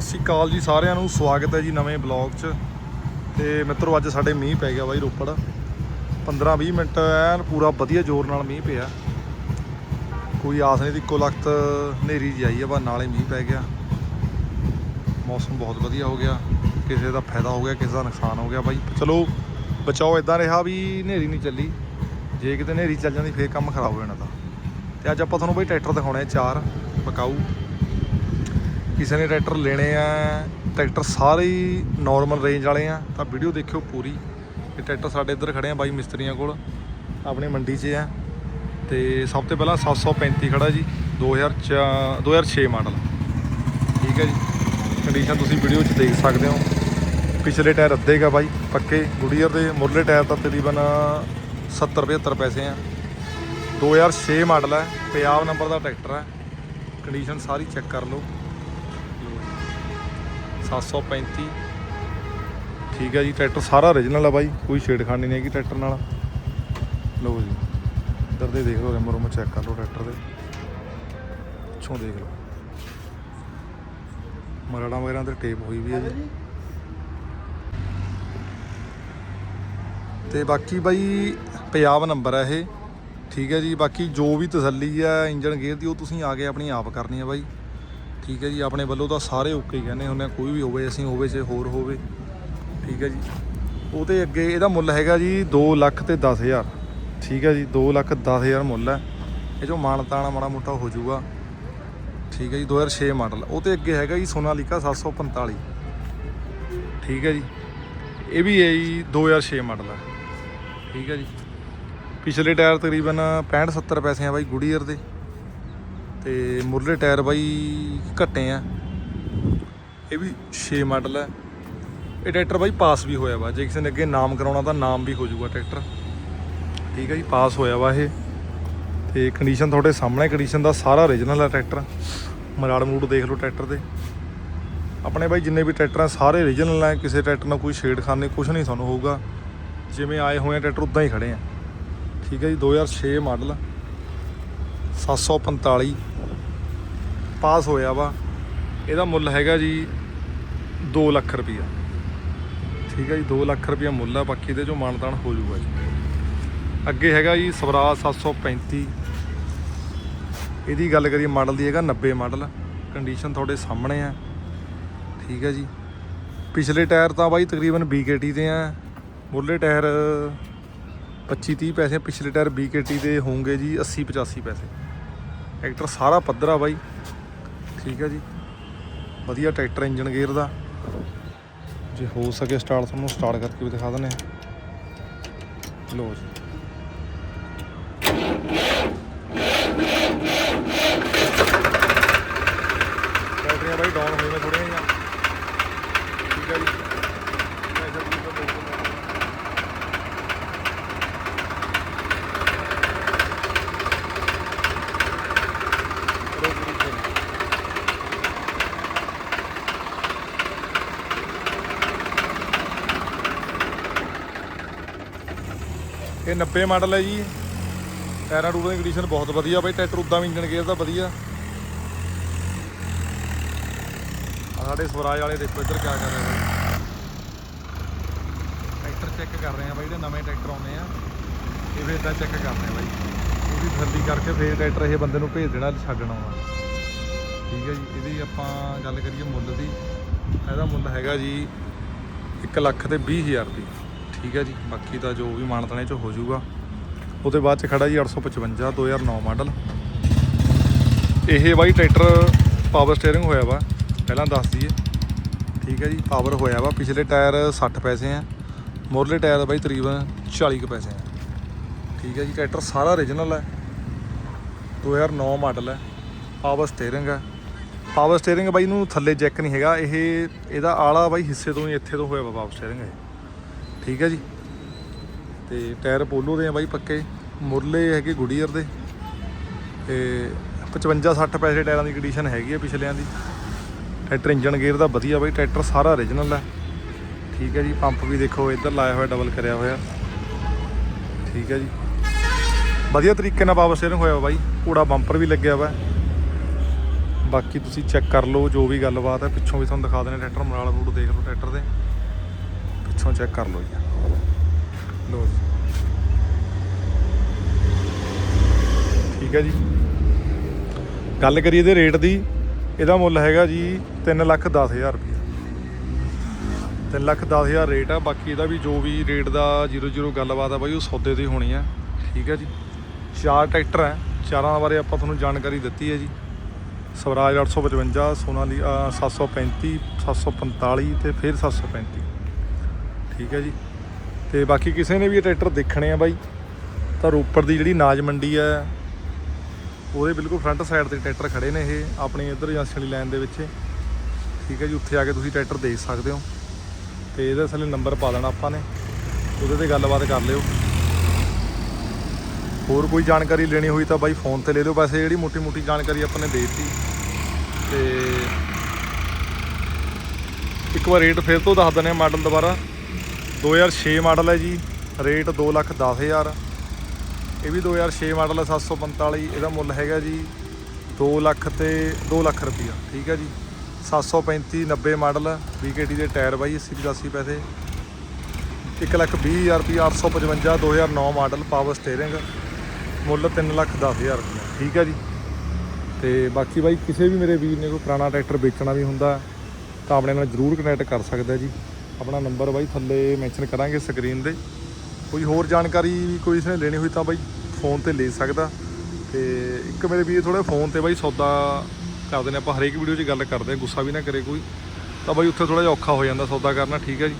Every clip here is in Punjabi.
ਸਤਿ ਸ਼੍ਰੀ ਅਕਾਲ ਜੀ ਸਾਰਿਆਂ ਨੂੰ, ਸਵਾਗਤ ਹੈ ਜੀ ਨਵੇਂ ਬਲੌਗ 'ਚ। ਤੇ ਮਿੱਤਰੋ, ਅੱਜ ਸਾਡੇ ਮੀਂਹ ਪੈ ਗਿਆ ਬਾਈ ਰੋਪੜ। 15-20 ਮਿੰਟ ਐਨ ਪੂਰਾ ਵਧੀਆ ਜ਼ੋਰ ਨਾਲ ਮੀਂਹ ਪਿਆ। ਕੋਈ ਆਸ ਨਹੀਂ ਦੀ ਇੱਕੋ ਲਖਤ ਹਨੇਰੀ ਜਿਹੀ ਆਈ ਆ, ਬਸ ਨਾਲੇ ਮੀਂਹ ਪੈ ਗਿਆ। ਮੌਸਮ ਬਹੁਤ ਵਧੀਆ ਹੋ ਗਿਆ। ਕਿਸੇ ਦਾ ਫਾਇਦਾ ਹੋ ਗਿਆ, ਕਿਸੇ ਦਾ ਨੁਕਸਾਨ ਹੋ ਗਿਆ ਬਾਈ। ਚਲੋ, ਬਚਾਓ ਇਦਾਂ ਰਿਹਾ ਵੀ ਹਨੇਰੀ ਨਹੀਂ ਚੱਲੀ। ਜੇ ਕਿਤੇ ਹਨੇਰੀ ਚੱਲ ਜਾਂਦੀ, ਫੇਰ ਕੰਮ ਖਰਾਬ ਹੋ ਜਾਣਾ ਤਾਂ। ਤੇ ਅੱਜ ਆਪਾਂ ਤੁਹਾਨੂੰ ਬਾਈ ਟਰੈਕਟਰ ਦਿਖਾਉਣੇ ਆ ਚਾਰ, ਪਕਾਊ। ਕਿਸੇ ਨੇ ਟਰੈਕਟਰ ਲੈਣੇ ਆ, ਟਰੈਕਟਰ ਸਾਰੇ ਹੀ ਨਾਰਮਲ ਰੇਂਜ ਵਾਲੇ ਆ, ਤਾਂ ਵੀਡੀਓ ਦੇਖਿਓ ਪੂਰੀ ਇਹ ਟਰੈਕਟਰ ਸਾਡੇ ਇੱਧਰ ਖੜੇ ਆ ਬਾਈ ਮਿਸਤਰੀਆਂ ਕੋਲ, ਆਪਣੀ ਮੰਡੀ 'ਚ ਆ। ਤੇ ਸਭ ਤੋਂ ਪਹਿਲਾਂ 735 ਖੜਾ ਜੀ 2004 2006 ਮਾਡਲ। ਠੀਕ ਹੈ ਜੀ ਕੰਡੀਸ਼ਨ ਤੁਸੀਂ ਵੀਡੀਓ 'ਚ ਦੇਖ ਸਕਦੇ ਹੋ। ਪਿਛਲੇ ਟਾਇਰ ਅੱਧੇ ਗਾ ਬਾਈ, ਪੱਕੇ ਗੁਡੀਅਰ ਦੇ ਮੁਰਲੇ ਟਾਇਰ ਤਾਂ ਤਕਰੀਬਨ 70 75 ਪੈਸੇ ਆ। 2006 ਮਾਡਲ ਹੈ ਪੰਜਾਬ ਨੰਬਰ ਦਾ ਟਰੈਕਟਰ ਹੈ ਕੰਡੀਸ਼ਨ ਸਾਰੀ ਚੈੱਕ ਕਰ ਲਓ। 735 ਠੀਕ ਹੈ ਜੀ, ਟਰੈਕਟਰ ਸਾਰਾ origignal ਆ ਬਾਈ, ਕੋਈ ਛੇੜਖਾਨੀ ਨਹੀਂ ਹੈਗੀ ਟਰੈਕਟਰ ਨਾਲ। ਲਓ ਜੀ, ਇੱਧਰ ਦੇ ਦੇਖ ਲਓ, ਰਿਮ ਰੁਮ ਚੈੱਕ ਕਰ ਲਓ ਟਰੈਕਟਰ ਦੇ। ਪਿੱਛੋਂ ਦੇਖ ਲਓ। ਮਰੜਾ ਵਗੈਰਾ ਤੇ ਟੇਪ ਹੋਈ ਵੀ ਹੈ ਜੀ। ਤੇ ਬਾਕੀ ਬਾਈ, ਪੰਜਾਬ ਨੰਬਰ ਹੈ ਇਹ। ਠੀਕ ਹੈ ਜੀ, ਬਾਕੀ ਜੋ ਵੀ ਤਸੱਲੀ ਹੈ ਇੰਜਨ ਗੇਅਰ ਦੀ, ਉਹ ਤੁਸੀਂ ਆ ਕੇ ਆਪਣੀ ਆਪ ਕਰਨੀ ਹੈ ਬਾਈ। ਠੀਕ ਹੈ ਜੀ, ਆਪਣੇ ਵੱਲੋਂ ਤਾਂ ਸਾਰੇ ਓਕੇ ਹੀ ਕਹਿੰਦੇ ਹੁੰਦੇ ਆ, ਕੋਈ ਵੀ ਹੋਵੇ, ਅਸੀਂ ਹੋਵੇ ਚਾਹੇ ਹੋਰ ਹੋਵੇ। ਠੀਕ ਹੈ ਜੀ। ਉਹਦੇ ਅੱਗੇ ਇਹਦਾ ਮੁੱਲ ਹੈਗਾ ਜੀ 2 ਲੱਖ ਤੇ 10000 ਠੀਕ ਹੈ ਜੀ 2 ਲੱਖ 10000 ਮੁੱਲ ਹੈ। ਇਹ ਜੋ ਮਾਨਤਾਣਾ ਮਾੜਾ ਮੋਟਾ ਹੋ ਜਾਊਗਾ। ਠੀਕ ਹੈ ਜੀ 2006 ਮਾਡਲ। ਉਹਦੇ ਅੱਗੇ ਹੈਗਾ ਜੀ ਸੋਨਾਲੀਕਾ 745 ਠੀਕ ਹੈ ਜੀ। ਇਹ ਵੀ ਹੈ ਜੀ 2006 ਮਾਡਲ ਹੈ। ਠੀਕ ਹੈ ਜੀ। ਪਿਛਲੇ ਟਾਇਰ ਤਕਰੀਬਨ 65 70 ਪੈਸੇ ਆ ਬਾਈ ਗੁਡੀਅਰ ਦੇ। ਤੇ ਮੁਰਲੇ ਟਾਇਰ ਬਾਈ ਘੱਟੇ ਆ। ਇਹ ਵੀ 6 ਮਾਡਲ ਹੈ ਇਹ ਟਰੈਕਟਰ ਬਾਈ ਪਾਸ ਵੀ ਹੋਇਆ ਵਾ। ਜੇ ਕਿਸੇ ਨੇ ਅੱਗੇ ਨਾਮ ਕਰਾਉਣਾ ਤਾਂ ਨਾਮ ਵੀ ਹੋ ਜਾਊਗਾ ਟਰੈਕਟਰ। ਠੀਕ ਹੈ ਜੀ, ਪਾਸ ਹੋਇਆ ਵਾ ਇਹ। ਤੇ ਕੰਡੀਸ਼ਨ ਤੁਹਾਡੇ ਸਾਹਮਣੇ ਕੰਡੀਸ਼ਨ ਦਾ ਸਾਰਾ origignal ਹੈ ਟਰੈਕਟਰ। ਮਰਾੜ ਮਰੂੜ ਦੇਖ ਲਓ ਟਰੈਕਟਰ ਦੇ। ਆਪਣੇ ਬਾਈ ਜਿੰਨੇ ਵੀ ਟਰੈਕਟਰ ਆ, ਸਾਰੇ origignal ਹੈ ਕਿਸੇ ਟਰੈਕਟਰ ਨਾਲ ਕੋਈ ਛੇੜਖਾਨੀ ਕੁਝ ਨਹੀਂ ਤੁਹਾਨੂੰ ਹੋਊਗਾ। ਜਿਵੇਂ ਆਏ ਹੋਏ ਆ ਟਰੈਕਟਰ, ਉਦਾਂ ਹੀ ਖੜੇ ਆ। ਠੀਕ ਹੈ ਜੀ 2006 ਮਾਡਲ 745 ਪਾਸ ਹੋਇਆ ਵਾ, ਇਹਦਾ ਮੁੱਲ ਹੈਗਾ ਜੀ 2 ਲੱਖ ਰੁਪਈਆ। ਠੀਕ ਹੈ ਜੀ 2 ਲੱਖ ਰੁਪਈਆ ਮੁੱਲ ਆ, ਬਾਕੀ ਇਹਦੇ ਚੋਂ ਮਾਨਤਾਨ ਹੋ ਜਾਊਗਾ ਜੀ। ਅੱਗੇ ਹੈਗਾ ਜੀ ਸਵਰਾਜ 735 ਇਹਦੀ ਗੱਲ ਕਰੀਏ ਮਾਡਲ ਦੀ ਹੈਗਾ 90 ਮਾਡਲ ਕੰਡੀਸ਼ਨ ਤੁਹਾਡੇ ਸਾਹਮਣੇ ਆ। ਠੀਕ ਹੈ ਜੀ। ਪਿਛਲੇ ਟਾਇਰ ਤਾਂ ਬਾਈ ਤਕਰੀਬਨ BKT ਦੇ ਆ। ਮੁੱਢਲੇ ਟਾਇਰ 25 30 ਪੈਸੇ, ਪਿਛਲੇ ਟਾਇਰ BKT ਦੇ ਹੋਣਗੇ ਜੀ 80 85 ਪੈਸੇ। ਐਕਟਰ ਸਾਰਾ ਪੱਧਰਾ ਬਾਈ। ਠੀਕ ਹੈ ਜੀ। ਵਧੀਆ ਟਰੈਕਟਰ ਇੰਜਨ ਗੇਅਰ ਦਾ। ਜੇ ਹੋ ਸਕੇ ਸਟਾਰਟ ਤੁਹਾਨੂੰ ਸਟਾਰਟ ਕਰਕੇ ਵੀ ਦਿਖਾ ਦਿੰਦੇ ਹਾਂ। ਲੋ ਜੀ ਬੈਟਰੀਆਂ ਬਾਈ ਡਾਊਨ ਹੋਈਆਂ ਥੋੜੀਆਂ ਜਿਹੀਆਂ ਠੀਕ ਹੈ ਜੀ ਪ੍ਰੈਸ਼ਰ ਪੂਸ਼ਰ ਦੇਖ ਲਓ ਕਰੋ ਪੂਰੀ ਚੱਲ। ਇਹ 90 ਮਾਡਲ ਹੈ ਜੀ। ਟਾਇਰਾਂ ਟੂਰਾਂ ਦੀ ਕੰਡੀਸ਼ਨ ਬਹੁਤ ਵਧੀਆ ਬਾਈ, ਟਰੈਕਟਰ ਉਦਾਂ ਵੀ ਇੰਜਨ ਗੇਅਰ ਦਾ ਵਧੀਆ। ਸਾਡੇ ਸਵਰਾਜ ਵਾਲੇ ਦੇਖੋ ਇੱਧਰ ਕੀ ਕਰ ਰਹੇ ਨੇ। ਟਰੈਕਟਰ ਚੈੱਕ ਕਰ ਰਹੇ ਆ ਬਾਈ, ਜਿਹੜੇ ਨਵੇਂ ਟਰੈਕਟਰ ਆਉਂਦੇ ਆ। ਇਹ ਵੀ ਇਦਾਂ ਚੈੱਕ ਕਰਦੇ ਆ ਬਾਈ। ਉਹਦੀ ਤਸੱਲੀ ਕਰਕੇ ਫੇਰ ਟਰੈਕਟਰ ਇਹ ਬੰਦੇ ਨੂੰ ਭੇਜ ਦੇਣਾ, ਛੱਡਣਾ ਵਾ ਠੀਕ ਹੈ ਜੀ, ਇਹਦੀ ਆਪਾਂ ਗੱਲ ਕਰੀਏ ਮੁੱਲ ਦੀ। ਇਹਦਾ ਮੁੱਲ ਹੈਗਾ ਜੀ 1 ਲੱਖ ਤੇ 20 ਹਜ਼ਾਰ ਦੀ। ਠੀਕ ਹੈ ਜੀ, ਬਾਕੀ ਤਾਂ ਜੋ ਵੀ ਮਾਨਤਨੇ ਚ ਹੋ ਜਾਊਗਾ। ਉਹਦੇ ਬਾਅਦ ਚ ਖੜਾ ਜੀ 855 2009 ਮਾਡਲ। ਇਹ ਬਾਈ ਟਰੈਕਟਰ ਪਾਵਰ ਸਟੀਅਰਿੰਗ ਹੋਇਆ ਵਾ, ਪਹਿਲਾਂ ਦੱਸ ਦਈਏ। ਠੀਕ ਹੈ ਜੀ ਪਾਵਰ ਹੋਇਆ ਵਾ, ਪਿਛਲੇ ਟਾਇਰ 60 ਪੈਸੇ ਆ। ਮੋਰਲੇ ਟਾਇਰ ਬਾਈ ਤਕਰੀਬਨ 40 ਕੁ ਪੈਸੇ ਆ। ਠੀਕ ਹੈ ਜੀ, ਟਰੈਕਟਰ ਸਾਰਾ origignal ਹੈ 2009 ਮਾਡਲ ਹੈ ਪਾਵਰ ਸਟੀਅਰਿੰਗ ਹੈ ਪਾਵਰ ਸਟੀਅਰਿੰਗ ਬਾਈ ਨੂੰ ਥੱਲੇ ਜੈਕ ਨਹੀਂ ਹੈਗਾ, ਇਹ, ਇਹਦਾ ਆਲਾ ਬਾਈ ਹਿੱਸੇ ਤੋਂ ਹੀ ਇੱਥੇ ਤੋਂ ਹੋਇਆ ਵਾ ਪਾਵਰ ਸਟੀਅਰਿੰਗ ਹੈ ਠੀਕ ਹੈ ਜੀ। ਤੇ ਟਾਇਰ ਪੋਲੋ ਦੇ ਆ ਬਾਈ ਪੱਕੇ। ਮੁਰਲੇ ਹੈਗੇ ਗੁਡੀਅਰ ਦੇ। ਤੇ 55 60 ਪੈਸੇ ਟਾਇਰਾਂ ਦੀ ਕੰਡੀਸ਼ਨ ਹੈਗੀ ਹੈ ਪਿਛਲਿਆਂ ਦੀ। ਟਰੈਕਟਰ ਇੰਜਨ ਗੇਅਰ ਦਾ ਵਧੀਆ ਬਾਈ, ਟਰੈਕਟਰ ਸਾਰਾ origignal ਹੈ ਠੀਕ ਹੈ ਜੀ, ਪੰਪ ਵੀ ਦੇਖੋ, ਇੱਧਰ ਲਾਇਆ ਹੋਇਆ ਡਬਲ ਕਰਿਆ ਹੋਇਆ। ਠੀਕ ਹੈ ਜੀ। ਵਧੀਆ ਤਰੀਕੇ ਨਾਲ ਪਾਵਰ ਸਟੀਅਰਿੰਗ ਹੋਇਆ ਵਾ ਬਾਈ। ਘੋੜਾ ਬੰਪਰ ਵੀ ਲੱਗਿਆ ਵਾ। ਬਾਕੀ ਤੁਸੀਂ ਚੈੱਕ ਕਰ ਲਓ, ਜੋ ਵੀ ਗੱਲਬਾਤ ਹੈ ਪਿੱਛੋਂ ਵੀ ਤੁਹਾਨੂੰ ਦਿਖਾ ਦੇਣੇ ਟਰੈਕਟਰ ਮਰਾਲ ਰੂਟ ਦੇਖ ਲਓ, ਟਰੈਕਟਰ ਦੇ। ਪਿੱਛੋਂ ਚੈੱਕ ਕਰ ਲਓ ਜੀ। ਲੋ ਜੀ। ਠੀਕ ਹੈ ਜੀ। ਗੱਲ ਕਰੀਏ ਇਹਦੇ ਰੇਟ ਦੀ ਇਹਦਾ ਮੁੱਲ ਹੈਗਾ ਜੀ 3 ਲੱਖ 10 ਹਜ਼ਾਰ ਰੁਪਏ 3 ਲੱਖ 10 ਹਜ਼ਾਰ ਰੇਟ ਆ ਬਾਕੀ ਇਹਦਾ ਵੀ ਜੋ ਵੀ ਰੇਟ ਦਾ 00 ਗੱਲਬਾਤ ਆ ਬਾਈ ਉਹ ਸੌਦੇ ਦੀ ਹੋਣੀ ਆ। ਠੀਕ ਹੈ ਜੀ। ਚਾਰ ਟਰੈਕਟਰ ਹੈ ਚਾਰਾਂ ਬਾਰੇ ਆਪਾਂ ਤੁਹਾਨੂੰ ਜਾਣਕਾਰੀ ਦਿੱਤੀ ਹੈ ਜੀ। ਸਵਰਾਜ 855 ਸੋਨਾਲੀ ਅ, 735 745 ਤੇ ਫਿਰ 735 ਠੀਕ ਹੈ ਜੀ। ਤੇ ਬਾਕੀ ਕਿਸੇ ਨੇ ਵੀ ਇਹ ਟਰੈਕਟਰ ਦੇਖਣੇ ਆ ਬਾਈ, ਤਾਂ ਰੋਪੜ ਦੀ ਜਿਹੜੀ ਨਾਜ ਮੰਡੀ ਹੈ ਉਹਦੇ ਬਿਲਕੁਲ ਫਰੰਟ ਸਾਈਡ ਤੇ ਟਰੈਕਟਰ ਖੜੇ ਨੇ ਇਹ, ਆਪਣੀ ਇੱਧਰ ਏਜੰਸੀ ਵਾਲੀ ਲਾਈਨ ਦੇ ਵਿੱਚ। ਠੀਕ ਹੈ ਜੀ, ਉੱਥੇ ਆ ਕੇ ਤੁਸੀਂ ਟਰੈਕਟਰ ਦੇਖ ਸਕਦੇ ਹੋ। ਤੇ ਇਹਦੇ ਥੱਲੇ ਨੰਬਰ ਪਾ ਦੇਣਾ ਆਪਾਂ ਨੇ, ਉਹਦੇ ਤੇ ਗੱਲਬਾਤ ਕਰ ਲਿਓ। ਹੋਰ ਕੋਈ ਜਾਣਕਾਰੀ ਲੈਣੀ ਹੋਈ ਤਾਂ ਬਾਈ ਫੋਨ ਤੇ ਲੈ ਲਿਓ। ਵੈਸੇ ਜਿਹੜੀ ਮੋਟੀ ਮੋਟੀ ਜਾਣਕਾਰੀ ਆਪਾਂ ਨੇ ਦੇ ਦਿੱਤੀ। ਤੇ ਇੱਕ ਵਾਰ ਰੇਟ ਫਿਰ ਤੋਂ ਦੱਸ ਦਿੰਦੇ ਆ ਮਾਡਲ ਦੁਬਾਰਾ। 2006 ਮਾਡਲ ਹੈ ਜੀ, ਰੇਟ 2 ਲੱਖ 10 ਹਜ਼ਾਰ। ਇਹ ਵੀ 2006 ਮਾਡਲ ਹੈ 745 ਇਹਦਾ ਮੁੱਲ ਹੈਗਾ ਜੀ 2 ਲੱਖ ਤੇ 2 ਲੱਖ ਰੁਪਈਆ, ਠੀਕ ਹੈ ਜੀ। 735 90 ਮਾਡਲ BKT ਦੇ ਟਾਇਰ ਬਾਈ 80 85 ਪੈਸੇ। 1 ਲੱਖ 20 ਹਜ਼ਾਰ ਰੁਪਈਆ 855 2009 ਮਾਡਲ ਪਾਵਰ ਸਟੀਅਰਿੰਗ ਮੁੱਲ 3 ਲੱਖ 10 ਹਜ਼ਾਰ ਰੁਪਈਆ, ਠੀਕ ਹੈ ਜੀ। ਤੇ ਬਾਕੀ ਬਾਈ, ਕਿਸੇ ਵੀ ਮੇਰੇ ਵੀਰ ਨੇ ਕੋਈ ਪੁਰਾਣਾ ਟਰੈਕਟਰ ਵੇਚਣਾ ਵੀ ਹੁੰਦਾ, ਤਾਂ ਆਪਣੇ ਨਾਲ ਜਰੂਰ ਕਨੈਕਟ ਕਰ ਸਕਦਾ ਜੀ। ਆਪਣਾ ਨੰਬਰ ਬਾਈ, ਥੱਲੇ ਮੈਂਸ਼ਨ ਕਰਾਂਗੇ ਸਕਰੀਨ ਤੇ। ਕੋਈ ਹੋਰ ਜਾਣਕਾਰੀ ਵੀ ਕੋਈ ਇਸਨੇ ਲੈਣੀ ਹੋਈ ਤਾਂ ਬਾਈ ਫੋਨ ਤੇ ਲੈ ਸਕਦਾ। ਤੇ ਇੱਕ ਮੇਰੇ ਵੀਰ ਥੋੜਾ ਫੋਨ ਤੇ ਬਾਈ ਸੌਦਾ ਕਰਦੇ ਨੇ ਆਪਾਂ ਹਰੇਕ ਵੀਡੀਓ 'ਚ ਗੱਲ ਕਰਦੇ ਹਾਂ ਗੁੱਸਾ ਵੀ ਨਾ ਕਰੇ ਕੋਈ। ਤਾਂ ਬਾਈ ਉੱਥੇ ਥੋੜਾ ਜਿਹਾ ਔਖਾ ਹੋ ਜਾਂਦਾ ਸੌਦਾ ਕਰਨਾ, ਠੀਕ ਹੈ ਜੀ।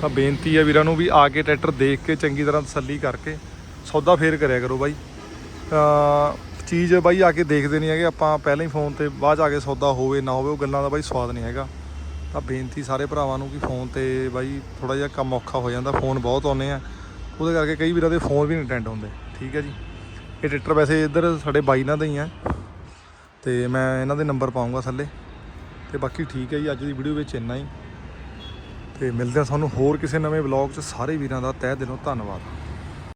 ਤਾਂ ਬੇਨਤੀ ਹੈ ਵੀਰਾਂ ਨੂੰ ਵੀ ਆ ਕੇ ਟਰੈਕਟਰ ਦੇਖ ਕੇ, ਚੰਗੀ ਤਰ੍ਹਾਂ ਤਸੱਲੀ ਕਰਕੇ ਸੌਦਾ ਫੇਰ ਕਰਿਆ ਕਰੋ ਬਾਈ। ਚੀਜ਼ ਬਾਈ ਆ ਕੇ ਦੇਖਦੇ ਨਹੀਂ ਹੈਗੇ, ਆਪਾਂ ਪਹਿਲਾਂ ਹੀ ਫੋਨ ਤੇ ਬਾਅਦ 'ਚ ਆ ਕੇ ਸੌਦਾ ਹੋਵੇ ਨਾ ਹੋਵੇ, ਉਹ ਗੱਲਾਂ ਦਾ ਬਾਈ ਸਵਾਦ ਨਹੀਂ ਹੈਗਾ। ਤਾਂ ਬੇਨਤੀ ਸਾਰੇ ਭਰਾਵਾਂ ਨੂੰ ਕਿ ਫੋਨ ਤੇ ਬਾਈ ਥੋੜਾ ਜਿਹਾ ਕੰਮ ਔਖਾ ਹੋ ਜਾਂਦਾ, ਫੋਨ ਬਹੁਤ ਆਉਂਦੇ ਆ। ਉਹਦੇ ਕਰਕੇ ਕਈ ਵੀਰਾਂ ਦੇ ਫੋਨ ਵੀ ਨਹੀਂ ਅਟੈਂਡ ਹੁੰਦੇ, ਠੀਕ ਹੈ ਜੀ। ਇਹ ਟਰੈਕਟਰ ਵੈਸੇ ਇੱਧਰ ਸਾਡੇ ਬਾਈ ਨਾਲ ਦੇ ਹੀ ਆ। ਤੇ ਮੈਂ ਇਹਨਾਂ ਦੇ ਨੰਬਰ ਪਾਉਂਗਾ ਥੱਲੇ। ਤੇ ਬਾਕੀ ਠੀਕ ਹੈ ਜੀ, ਅੱਜ ਦੀ ਵੀਡੀਓ ਵਿੱਚ ਇੰਨਾ ਹੀ। ਤੇ ਮਿਲਦੇ ਹਾਂ ਤੁਹਾਨੂੰ ਹੋਰ ਕਿਸੇ ਨਵੇਂ ਵਲੌਗ 'ਚ। ਸਾਰੇ ਵੀਰਾਂ ਦਾ ਤਹਿ ਦਿਲੋਂ ਧੰਨਵਾਦ।